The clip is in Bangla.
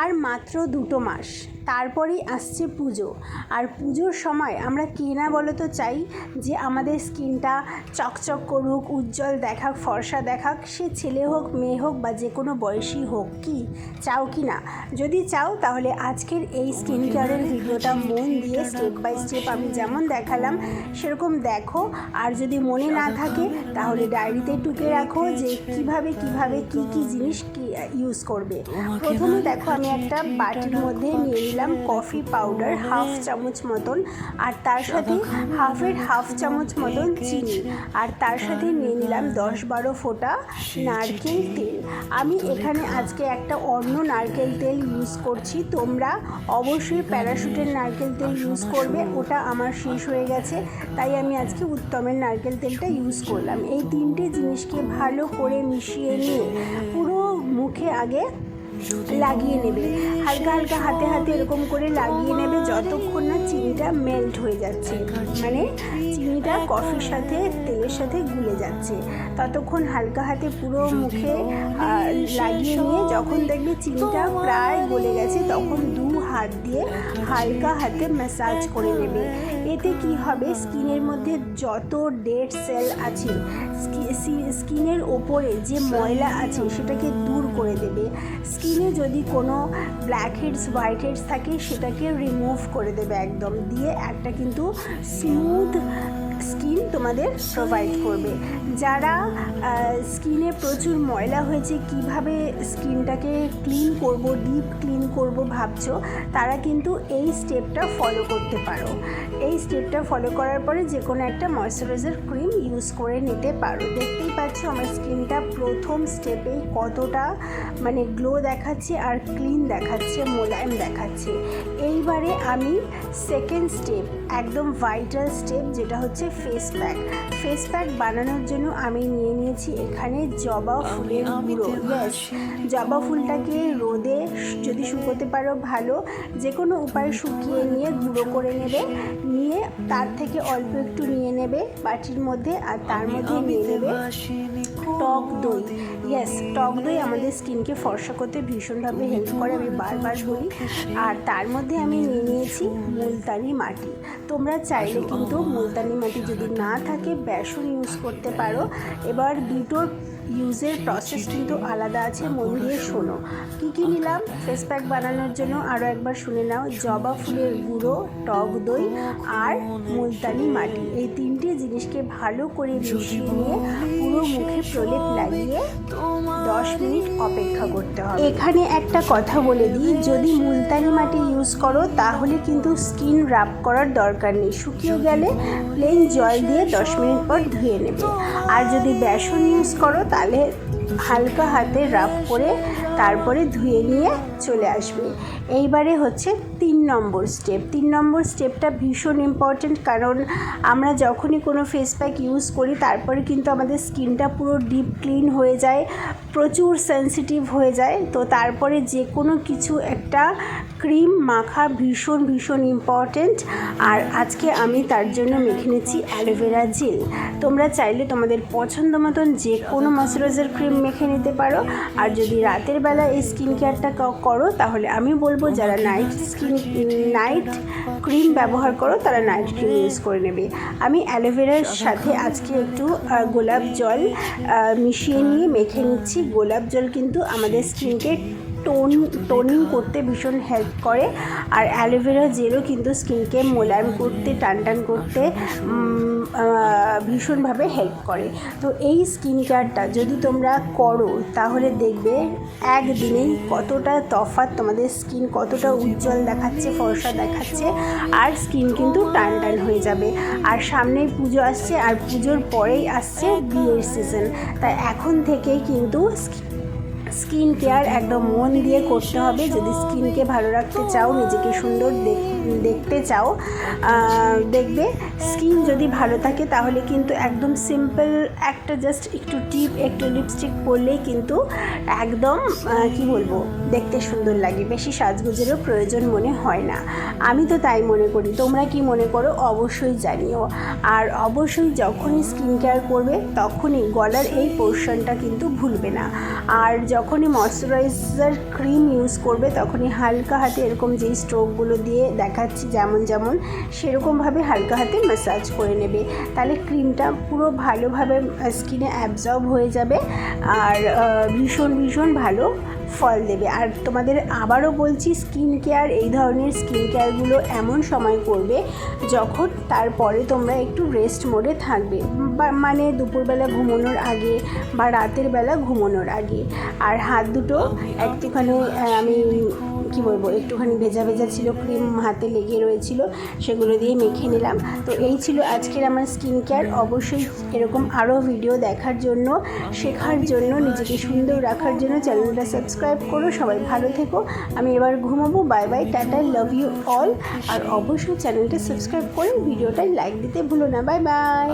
আর মাত্র দুটো মাস। তারপরেই আসছে পুজো। আর পুজোর সময় আমরা কে না বলো তো চাই যে আমাদের স্কিনটা চকচক করুক উজ্জ্বল দেখাক ফর্সা দেখাক সে ছেলে হোক মেয়ে হোক বা যে কোনো বয়সী হোক কি চাও কি না? যদি চাও তাহলে আজকের এই স্কিন কেয়ারের ভিডিওটা মন দিয়ে স্টেপ বাই স্টেপ আমি যেমন দেখালাম সেরকম দেখো। আর যদি মনে না থাকে তাহলে ডায়েরিতে টুকে রাখো যে কীভাবে কীভাবে কি কি জিনিস কি ইউজ করবে। প্রথমে দেখো আমি একটা বাটির মধ্যে নিয়ে নিলাম কফি পাউডার হাফ চামচ মতন। আর তার সাথে হাফের হাফ চামচ মতন চিনি। আর তার সাথে নিয়ে নিলাম দশ বারো ফোঁটা নারকেল তেল। আমি এখানে আজকে একটা অন্য নারকেল তেল ইউজ করছি। তোমরা অবশ্যই প্যারাশুটের নারকেল তেল ইউজ করবে। ওটা আমার শেষ হয়ে গেছে। তাই আমি আজকে উত্তমের নারকেল তেলটা ইউজ করলাম। এই তিনটে জিনিসকে ভালো করে মিশিয়ে নিয়ে পুরো মুখে আগে লাগিয়ে নেবে। হালকা হালকা হাতে হাতে এরকম করে লাগিয়ে নেবে যতক্ষণ না চিনিটা মেল্ট হয়ে যাচ্ছে। মানে চিনিটা কফির সাথে, তেলের সাথে গুলে যাচ্ছে। ততক্ষণ হালকা হাতে পুরো মুখে লাগিয়ে নিয়ে যখন দেখবে চিনিটা প্রায় গলে গেছে, তখন দু হাত দিয়ে হালকা হাতে ম্যাসাজ করে নেবে। এতে কি হবে? স্কিনের মধ্যে যত ডেড সেল আছে স্কিনের ওপরে যে ময়লা আছে, সেটাকে দূর করে দেবে। যদি কোনো ব্ল্যাক হেডস হোয়াইট হেডস থাকে, সেটাকে রিমুভ করে দেবে একদম। দিয়ে একটা কিন্তু স্মুথ স্কিন তোমাদের প্রোভাইড করবে। যারা স্কিনে প্রচুর ময়লা হয়েছে, কীভাবে স্কিনটাকে ক্লিন করব ডিপ ক্লিন করব ভাবছ, তারা কিন্তু এই স্টেপটা ফলো করতে পারো। এই স্টেপটা ফলো করার পরে যে কোনো একটা ময়শ্চারাইজার ক্রিম ইউজ করে নিতে পারো। দেখতেই পাচ্ছ আমার স্কিনটা প্রথম স্টেপেই কতটা মানে গ্লো দেখাচ্ছে আর ক্লিন দেখাচ্ছে, মোলায়েম দেখাচ্ছে। এইবারে আমি সেকেন্ড স্টেপ একদম ভাইটাল স্টেপ যেটা হচ্ছে ফেস প্যাক ফেস প্যাক বানানোর জন্য আমি নিয়ে নিয়েছি এখানে জবা ফুলের গুঁড়ো। ইয়েস জবা ফুলটাকে রোদে যদি শুকোতে পারো ভালো যে কোনো উপায়ে শুকিয়ে নিয়ে গুঁড়ো করে নেবে। নিয়ে তার থেকে অল্প একটু নিয়ে নেবে বাটির মধ্যে আর তার মধ্যে নিয়ে নেবে টক দই। ইয়েস টক দই আমাদের স্কিনকে ফর্সা করতে ভীষণভাবে হেল্প করে আমি বারবার বলি। আর তার মধ্যে আমি নিয়ে নিয়েছি মুলতানি মাটি। তোমরা চাইলে কিন্তু মুলতানি মাটি যদি না থাকে, বেসন ইউজ করতে পারো। এবার দুটোর ইউজের প্রসেস কিন্তু আলাদা আছে। মন দিয়ে শোনো। কী কী নিলাম? ফেস প্যাক বানানোর জন্য আরও একবার শুনে নাও। জবা ফুলের গুঁড়ো, টক দই আর মুলতানি মাটি। এই তিনটি জিনিসকে ভালো করে মিশিয়ে নিয়ে পুরো মুখে প্রলেপ লাগিয়ে দশ মিনিট অপেক্ষা করতে হবে। এখানে একটা কথা বলে দিই, যদি মুলতানি মাটি ইউজ করো, তাহলে কিন্তু স্কিন রাব করার দরকার নেই। শুকিয়ে গেলে প্লেন জল দিয়ে দশ মিনিট পর ধুয়ে নেবে। আর যদি বেসন ইউজ করো, তাহলে হালকা হাতে রাব করে তারপরে ধুয়ে নিয়ে চলে আসবে। এইবারে হচ্ছে তিন নম্বর স্টেপ তিন নম্বর স্টেপটা ভীষণ ইম্পর্ট্যান্ট কারণ আমরা যখনই কোনো ফেস প্যাক ইউজ করি, তারপরে কিন্তু আমাদের স্কিনটা পুরো ডিপ ক্লিন হয়ে যায়, প্রচুর সেন্সিটিভ হয়ে যায়। তো তারপরে যে কোনো কিছু একটা ক্রিম মাখা ভীষণ ভীষণ ইম্পর্ট্যান্ট আর আজকে আমি তার জন্য মেখে নিচ্ছি অ্যালোভেরা জেল তোমরা চাইলে তোমাদের পছন্দ মতন যে কোনো ময়শ্চারাইজার ক্রিম মেখে নিতে পারো। আর যদি রাতের বেলা এই স্কিন কেয়ারটা করো, তাহলে আমি বলব যারা নাইট স্কিন নাইট ক্রিম ব্যবহার করো তারা নাইট ক্রিম ইউজ করে নেবে। আমি অ্যালোভেরার সাথে আজকে একটু গোলাপ জল মিশিয়ে নিয়ে মেখে নিচ্ছি। গোলাপ জল কিন্তু আমাদের স্কিনকে টোন, টোনিং করতে ভীষণ হেল্প করে। আর অ্যালোভেরা জেলও কিন্তু স্কিনকে মোলায়েম করতে, টান টান করতে ভীষণভাবে হেল্প করে। তো এই স্কিন কেয়ারটা যদি তোমরা করো, তাহলে দেখবে একদিনেই কতটা তফাৎ তোমাদের স্কিন কতটা উজ্জ্বল দেখাচ্ছে, ফর্সা দেখাচ্ছে, আর স্কিন কিন্তু টান টান হয়ে যাবে। আর সামনেই পুজো আসছে, আর পুজোর পরেই আসছে বিয়ের সিজন তাই এখন থেকেই কিন্তু স্কিন কেয়ার একদম মন দিয়ে করতে হবে। যদি স্কিনকে ভালো রাখতে চাও, নিজেকে সুন্দর দেখতে চাও দেখবে স্কিন যদি ভালো থাকে, তাহলে কিন্তু একদম সিম্পল একটা জাস্ট একটু টিপ, একটু লিপস্টিক পরলেই কিন্তু একদম কি বলব, দেখতে সুন্দর লাগে। বেশি সাজগোজেরও প্রয়োজন মনে হয় না। আমি তো তাই মনে করি। তোমরা কি মনে করো? অবশ্যই জানিও। আর অবশ্যই যখনই স্কিন কেয়ার করবে, তখনই গলার এই পোর্শনটা কিন্তু ভুলবে না। আর যখনই ময়শ্চারাইজার ক্রিম ইউজ করবে, তখনই হালকা হাতে এরকম যেই স্ট্রোকগুলো দিয়ে দেখাচ্ছি যেমন যেমন সেরকমভাবে হালকা হাতে ম্যাসাজ করে নেবে। তাহলে ক্রিমটা পুরো ভালোভাবে স্কিনে অ্যাবজর্ব হয়ে যাবে আর ভীষণ ভীষণ ভালো ফল দেবে। আর তোমাদের আবারও বলছি স্কিন কেয়ার এই ধরনের স্কিন কেয়ারগুলো এমন সময় করবে যখন তারপরে তোমরা একটু রেস্ট মোডে থাকবে। বা মানে দুপুরবেলা ঘুমানোর আগে বা রাতের বেলা ঘুমানোর আগে। আর হাত দুটো একটুখানি আমি কি বলব, একটুখানি ভেজা ভেজা ছিল ক্রিম হাতে লেগে রয়েছিল, সেগুলো দিয়ে মেখে নিলাম। তো এই ছিল আজকের আমার স্কিন কেয়ার অবশ্যই এরকম আরও ভিডিও দেখার জন্য, শেখার জন্য, নিজেকে সুন্দর রাখার জন্য চ্যানেলটা সাবস্ক্রাইব করো, সবাই ভালো থেকো। আমি এবার ঘুমাবো। Bye bye tata love you all আর অবশ্যই চ্যানেলটা সাবস্ক্রাইব করে ভিডিওটায় লাইক দিতে ভুলো না। Bye bye